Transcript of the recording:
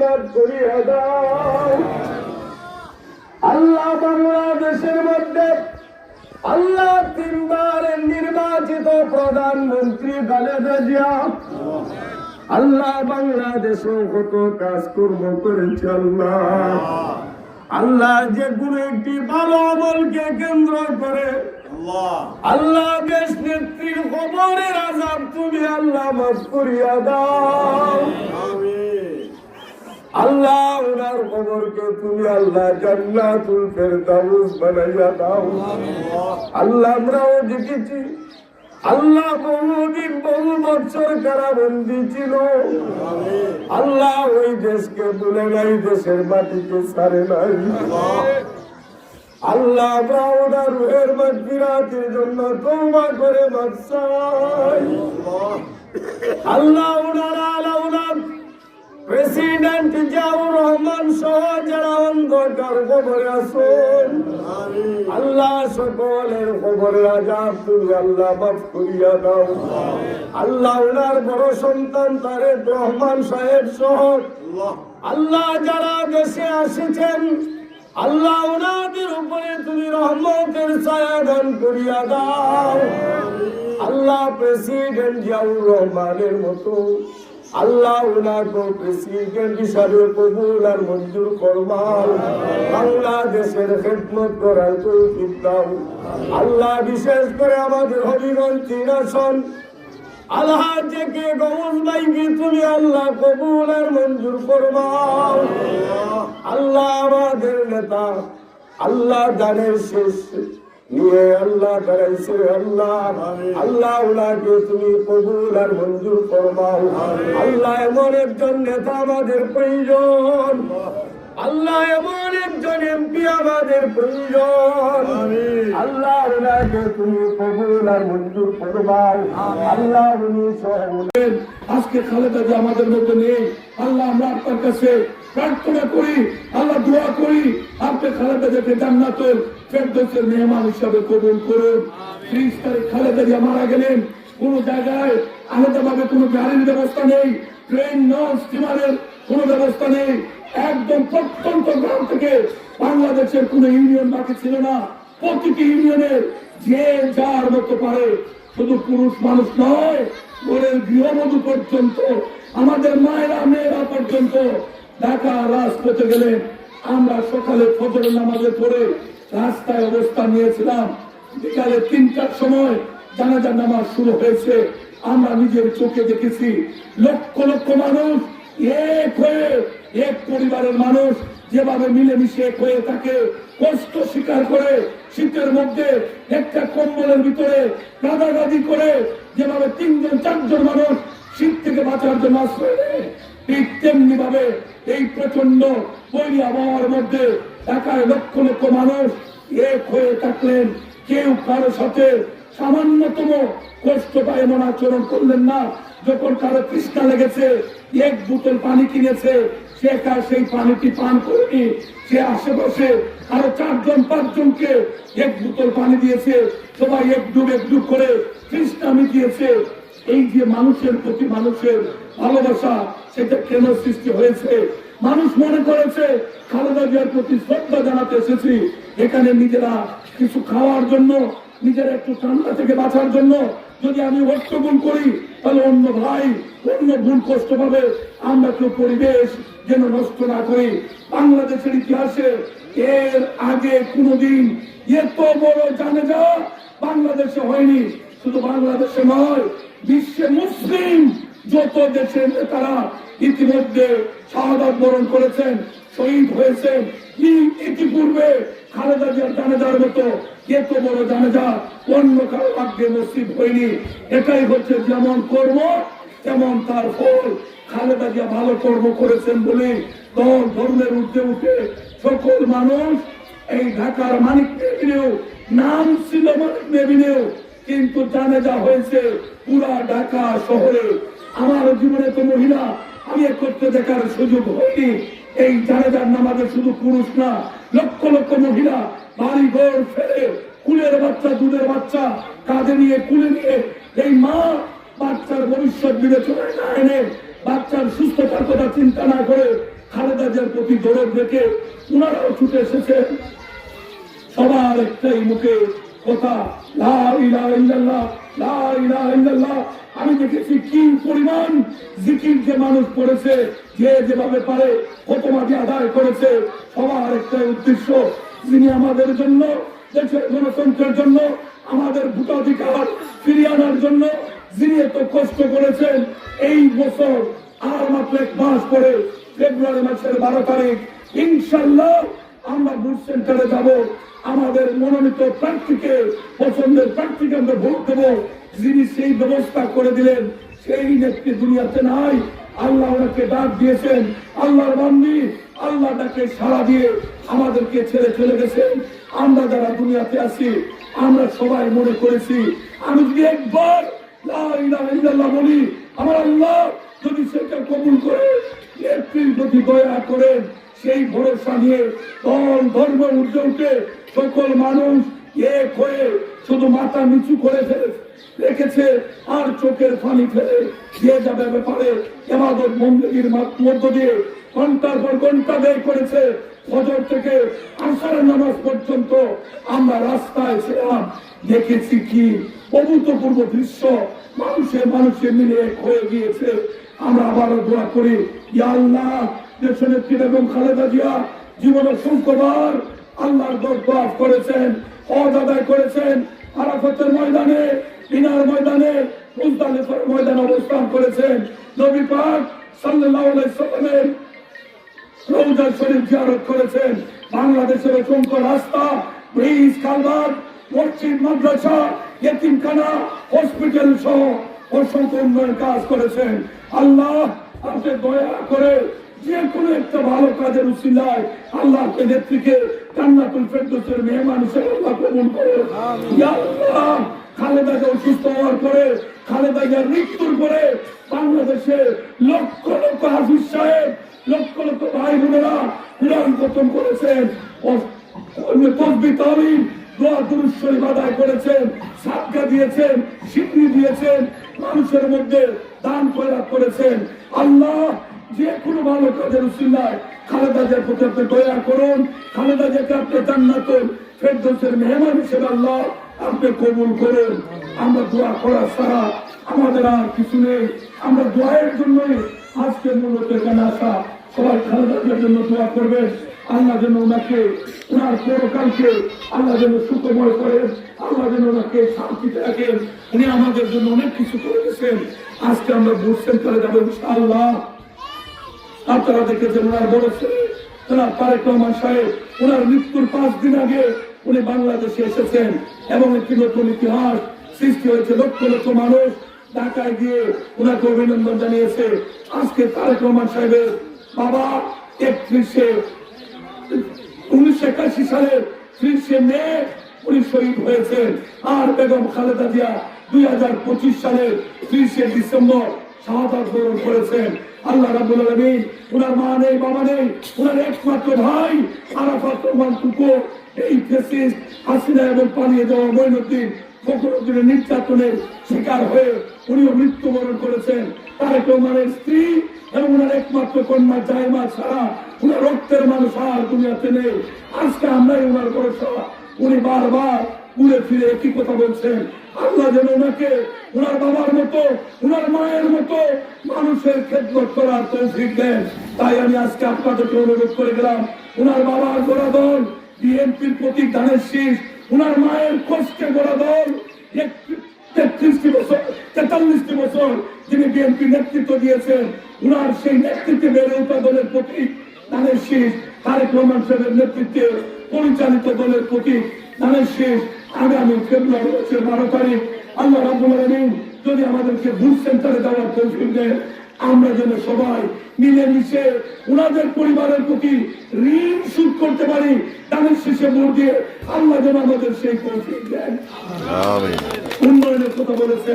মাফ করিয়া দাও। আল্লাহ বাংলাদেশের মধ্যে আল্লাহ তিনবারের নির্বাচিত প্রধানমন্ত্রী খালেদা জিয়া। আল্লাহ বাংলাদেশে কত কাজ কর্ম করেছে আল্লাহ। আল্লাহ যে কোনো একটি ভালো আমলকে কেন্দ্র করে আল্লাহ দেশ নেত্রীর খবরের আজাব তুমি আল্লাহ মাফ করিয়া দাও। আল্লাহ ওনার খবরকে তুমি আল্লাহ জান্নাতুল ফেরদাউস বানাইয়া দাও। আল্লাহ আমরাও দেখেছি। আল্লাহ বহুদিন, বহু বছর কারাবন্দি ছিল। আল্লাহ ওই দেশকে বলে নাই, দেশের মাটিকে ছাড়ে নাই। আল্লাহ আমরা ওনার রুহের মাগফিরাতের জন্য তওবা করে বাদশাই আল্লাহ ওনার আলা ওনার প্রেসিডেন্ট জিয়াউর রহমান সহ যারা অন্ধকার খবরে আসুন আল্লাহ সকলের খবরে আজাব তুমি আল্লাহ মাফ করিয়া দাও। আল্লাহ ওনার বড় সন্তান তারেক রহমান সাহেব সহ আল্লাহ। যারা দেশে আসেছেন আল্লাহ ওনাদের উপরে তুমি রহমতের ছায়া দান করিয়া দাও। আল্লাহ প্রেসিডেন্ট জিয়াউর রহমানের মতো আল্লাহ ওনাকে প্রেসিডেন্ট হিসাবে কবুল আর মঞ্জুর করবাল বাংলাদেশের খেদমত করার তৌফিক দাও। আল্লাহ বিশেষ করে আমাদের হবিগঞ্জ তিন আসন। আল্লাহ থেকে গৌস ভাইকে তুমি আল্লাহ কবুল আর মঞ্জুর করবাও আল্লাহ আমাদের নেতা, আল্লাহ দানের শেষ। নিয়ে আল্লাহ দাঁড়াইছে আল্লাহ। আল্লাহ ওনাকে তুমি কবুল আর মঞ্জুর করবা আল্লাহ এমন একজন নেতা আমাদের প্রয়োজন। আল্লাহ এমন একজন এমপি আমাদের প্রয়োজন। আল্লাহ ওনাকে তুমি কবুল আর মঞ্জুর করবাও আল্লাহ উনি আজকে খালেদা যে আমাদের মধ্যে নেই। আল্লাহ আমরা আপনার কাছে প্রার্থনা করি আল্লাহ দোয়া করি। আপনি খালেদা যাকে জান্নাতের ফেরদৌসের মেহমান হিসাবে কবুল করুন। ত্রিশ তারিখ খালেদা জিয়া মারা গেলেন। কোন জায়গায় আলাদাভাবে কোনো গাড়ির ব্যবস্থা নেই। ট্রেন নন স্টিমারের কোনো ব্যবস্থা নেই। একদম প্রত্যন্ত গ্রাম থেকে বাংলাদেশের কোন ইউনিয়ন বাকি ছিল না। প্রতিটি ইউনিয়নের যে যার মতো পারে, শুধু পুরুষ মানুষ নয়, ঘরের গৃহবধূ পর্যন্ত, আমাদের মায়েরা, মেয়েরা পর্যন্ত ঢাকা রাজপথে গেলে আমরা সকালে ফজরের নামাজে পড়ে রাস্তায় অবস্থান নিয়েছিলাম। বিকালে তিনটার সময় জানাজার নামাজ শুরু হয়েছে। আমরা নিজের চোখে দেখেছি, লক্ষ লক্ষ মানুষ এক হয়ে এক পরিবারের মানুষ যেভাবে মিলেমিশে হয়ে থাকে, কষ্ট স্বীকার করে শীতের মধ্যে একটা কম্বলের ভিতরে গাদাগাদি করে যেভাবে তিনজন, চারজন মানুষ শীত থেকে বাঁচার জন্য আশ্রয় ঠিক তেমনি ভাবে এই প্রচণ্ড বৈরী আবহাওয়ার মধ্যে ঢাকায় লক্ষ লক্ষ মানুষ এক হয়ে থাকলেন। কেউ কারও সাথে সামান্যতম কষ্ট পায় এমন আচরণ করলেন না, যখন কারও তৃষ্ণা লেগেছে, এক বোতল পানি কিনেছে সে কার সেই পানিটি পান করেনি সে আশেপাশে আরও চারজন, পাঁচজনকে এক বোতল পানি দিয়েছে। সবাই এক ডুব এক ডুব করে তৃষ্ণা মিটিয়েছে। এই যে মানুষের প্রতি মানুষের ভালোবাসা, সেটা কেন সৃষ্টি হয়েছে? মানুষ মনে করেছে, খালেদা জিয়ার প্রতি শ্রদ্ধা জানাতে এসেছি। এখানে নিজেরা কিছু খাওয়ার জন্য নিজের একটু ঠান্ডা থেকে বাঁচার জন্য যদি আমি হট্টগোল করি, তাহলে অন্য ভাই অন্য ভুল কষ্ট পাবে। আমরা কেউ পরিবেশ যেন নষ্ট না করি। বাংলাদেশের ইতিহাসে এর আগে কোনোদিন এত বড় জানে যা বাংলাদেশে হয়নি। শুধু বাংলাদেশে নয়, বিশ্বে মুসলিম যত দেশের নেতারা ইতিমধ্যে শাহাদাত বরণ করেছেন, শহীদ হয়েছেন ইতিপূর্বে খালেদা জিয়ার জানাজার মতো বড় জানাজা অন্য কারও ভাগ্যে নসিব হয়নি। এটাই হচ্ছে যেমন কর্ম, তেমন তার ফল। খালেদা জিয়া ভালো কর্ম করেছেন বলে দল ধর্মের উঠে উঠে সকল মানুষ এই ঢাকার মানিক মেবিনেও নাম ছিল মানিক মেবিনেও কিন্তু জানে যা হয়েছে পুরা ঢাকা শহরে। আমার জীবনে তো মহিলা, আমি করতে দেখার সুযোগ হয়নি। এই জানেজার নামাজে শুধু পুরুষ না লক্ষ লক্ষ মহিলা বাড়ি ঘর ফেলে কুলের বাচ্চা দুধের বাচ্চা কাঁধে নিয়ে কুলে নিয়ে এই মা বাচ্চার ভবিষ্যৎ বিবেচনায় না এনে বাচ্চার সুস্থতার কথা চিন্তা না করে খালেদা জিয়ার প্রতি দরদ রেখে ওনারাও ছুটে এসেছেন সবার একটাই মুখে কথা লা ইলাহা ইল্লাল্লাহ, লা ইলাহা ইল্লাল্লাহ। আমি দেখেছি কি পরিমাণ জিকির যে মানুষ করেছে যে যেভাবে পারে কতমাটি আদায় করেছে, সবার একটাই উদ্দেশ্য, যিনি আমাদের জন্য, দেশের গণতন্ত্রের জন্য, আমাদের ভোটাধিকার ফিরিয়ে আনার জন্য, যিনি এত কষ্ট করেছেন, এই বছর আর মাত্র এক মাস পরে, ফেব্রুয়ারি মাসের বারো তারিখ, ইনশাল্লাহ আমরা বুথ সেন্টারে যাব। আমাদের মনোনীত প্রার্থীকে, পছন্দের প্রার্থীকে আমরা ভোট দেবো। যিনি সেই ব্যবস্থা করে দিলেন, সেই নেত্রী দুনিয়াতে নাই। আল্লাহ ওনাকে ডাক দিয়েছেন, আল্লাহর বান্দি, আল্লাহ ডাকে সাড়া দিয়ে আমাদেরকে ছেড়ে চলে গেছেন। আমরা যারা দুনিয়াতে আছি, আমরা সবাই মনে করেছি, আমি যদি একবার বলি, আমার আল্লাহ যদি সেটা কবুল করে, নেত্রীর প্রতি দয়া করেন। সেই ভরসা নিয়ে দল ধর্ম উঠে সকল মানুষ এক হয়ে শুধু মাথা নিচু করে ফেলে, রেখেছে আর চোখের পানি ফেলে। দিয়ে যাবে ব্যাপারে এমাদত মন্দির মধ্য দিয়ে ঘণ্টার পর ঘণ্টা ব্যয় করেছে ফজর থেকে আসার নামাজ পর্যন্ত। আমরা রাস্তায় ছিলাম, দেখেছি কি অভূতপূর্ব দৃশ্য। মানুষের মানুষের মিলে এক হয়ে গিয়েছে। আমরা আবারও দোয়া করি, ইয়া আল্লাহ বেগম খালেদা জিয়া জীবনের আল্লাহর করেছেন, হজ আদায় করেছেন, আরাফতের ময়দানে বিনার ময়দানে ময়দানে অবস্থান করেছেন। নবী পাক সাল্লাল্লাহু আলাইহি সাল্লামের রৌজা শরীফ জিয়ারত করেছেন। বাংলাদেশের অসংখ্য রাস্তা, ব্রিজ, কালভার্ট, মসজিদ, মাদ্রাসা ইয়েতিমখানা হসপিটাল সহ অসংখ্য উন্নয়ন কাজ করেছেন। আল্লাহ আপনি দয়া করে যে কোনো একটা ভালো কাজের উসিলায় আল্লাহকে নেত্রীকে জান্নাতুল ফেরদৌসের মেহমান হিসেবে আল্লাহ কবুল করে। আল্লাহ খালেদাকে অসুস্থ হওয়ার পরে খালেদা জিয়ার মৃত্যুর পরে বাংলাদেশে লক্ষ লক্ষ হাফিজ সাহেব লক্ষ লক্ষ ভাই বোনেরা কোরআন খতম করেছেন। তসবি তালিম দোয়া দুরুদ শরীফ আদায় করেছেন সাদকা দিয়েছেন স্বীকৃতি দিয়েছেন মানুষের মধ্যে দান খয়রাত করেছেন। আল্লাহ যে কোনো ভালো কাজের উসিলায় খালেদা জিয়ার প্রতি আপনি দয়া করুন, খালেদা জিয়াকে আপনি জান্নাতুল ফেরদৌসের মেহমান হিসেবে আল্লাহ আপনি কবুল করুন। আমরা দোয়া করা ছাড়া আমাদের আর কিছু নেই। আমরা দোয়ার জন্যই আজকে মূলত এখানে আসা। সবাই খালেদা জিয়ার জন্য দোয়া করবেন। আল্লাহ যেন ওনাকে ওনার পরকালকে আল্লাহ যেন সুখময় করেন, আল্লাহ যেন ওনাকে শান্তিতে রাখেন। উনি আমাদের জন্য অনেক কিছু করে গেছেন। আজকে আমরা বুঝছেন তাহলে যাব ইনশাআল্লাহ। আপনারা দেখেছেন ওনার বড় ছেলে, ওনার তারেক রহমান সাহেব, ওনার মৃত্যুর পাঁচ দিন আগে উনি বাংলাদেশে এসেছেন এবং একটি নতুন ইতিহাস সৃষ্টি হয়েছে। লক্ষ লক্ষ মানুষ ঢাকায় গিয়ে ওনাকে অভিনন্দন জানিয়েছে। আজকে তারেক রহমান সাহেবের বাবা একত্রিশে, উনিশশো একাশি সালের ত্রিশে মে উনি শহীদ হয়েছেন। আর বেগম খালেদা জিয়া দুই হাজার পঁচিশ সালের ত্রিশে ডিসেম্বর করেছেন। ওনার মা বাবা ওনার একমাত্র ভাই আরাফাত এই নির্যাতনের শিকার হয়ে উনিও মৃত্যুবরণ করেছেন। তারেক রহমানের স্ত্রী এবং ওনার একমাত্র কন্যা জাইমা ছাড়া উনার রক্তের মানুষ আর দুনিয়াতে নেই। আজকে আমরাই ওনার ভরসা উনি বারবার ঘুরে ফিরে একই কথা বলছেন। আল্লাহ যেন ওনাকে ওনার বাবার মতো, ওনার মায়ের মতো মানুষের খেদমত করার তৌফিক দেন। তাই আমি আজকে আপনাদেরকে অনুরোধ করে গেলাম, ওনার বাবার গোড়া দল বিএনপির প্রতীক ধানের শীষ, ওনার মায়ের কষ্টে গোড়া দল তেত্রিশটি বছর, তেতাল্লিশটি বছর যিনি বিএনপি নেতৃত্ব দিয়েছেন উনার সেই নেতৃত্বে বেড়ে ওঠা দলের প্রতীক ধানের শীষ, তারেক রহমান সাহেবের নেতৃত্বে পরিচালিত দলের প্রতীক ধানের শীষ আগামী ফেব্রুয়ারি মাসের বারো তারিখ। আল্লাহ রাবুল আলমিন যদি আমাদেরকে বুথ সেন্টারে দেওয়ার তৌফিক দেন আমরা যেন সবাই মিলেমিশে ওনাদের পরিবারের প্রতি ঋণ শোধ করতে পারি তাদের শেষে ভোট দিয়ে আল্লাহ যেন আমাদের সেই তৌফিক দেন। উন্নয়নের কথা বলেছে